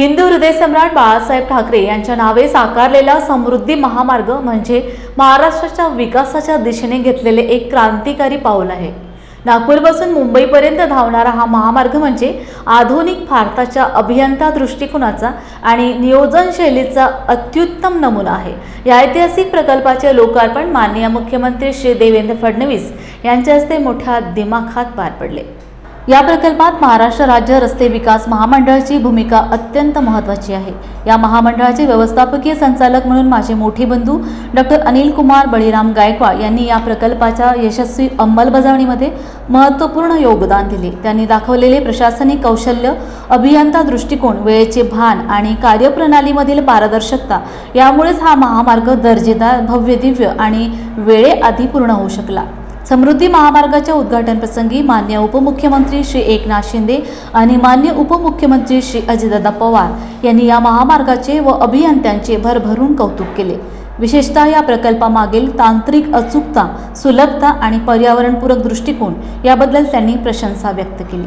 हिंदू हृदय सम्राट बाळासाहेब ठाकरे यांच्या नावे साकारलेला समृद्धी महामार्ग म्हणजे महाराष्ट्राच्या विकासाच्या दिशेने घेतलेले एक क्रांतिकारी पाऊल आहे. नागपूरपासून मुंबईपर्यंत धावणारा हा महामार्ग म्हणजे आधुनिक भारताच्या अभियंता दृष्टिकोनाचा आणि नियोजन शैलीचा अत्युत्तम नमुना आहे. या ऐतिहासिक प्रकल्पाचे लोकार्पण माननीय मुख्यमंत्री श्री देवेंद्र फडणवीस यांच्या हस्ते मोठ्या दिमाखात पार पडले. या प्रकल्पात महाराष्ट्र राज्य रस्ते विकास महामंडळाची भूमिका अत्यंत महत्त्वाची आहे. या महामंडळाचे व्यवस्थापकीय संचालक म्हणून माझे मोठे बंधू डॉक्टर अनिल कुमार बळीराम गायकवाड यांनी या प्रकल्पाच्या यशस्वी अंमलबजावणीमध्ये महत्त्वपूर्ण योगदान दिले. त्यांनी दाखवलेले प्रशासनिक कौशल्य अभियंता दृष्टिकोन वेळेचे भान आणि कार्यप्रणालीमधील पारदर्शकता यामुळेच हा महामार्ग दर्जेदार भव्य दिव्य आणि वेळेआधी पूर्ण होऊ शकला. समृद्धी महामार्गाच्या उद्घाटन प्रसंगी मान्य उपमुख्यमंत्री श्री एकनाथ शिंदे आणि मान्य उपमुख्यमंत्री श्री अजितदादा पवार यांनी या महामार्गाचे व अभियंत्यांचे भरभरून कौतुक केले. विशेषतः या प्रकल्पामागील तांत्रिक अचूकता सुलभता आणि पर्यावरणपूरक दृष्टिकोन याबद्दल त्यांनी प्रशंसा व्यक्त केली.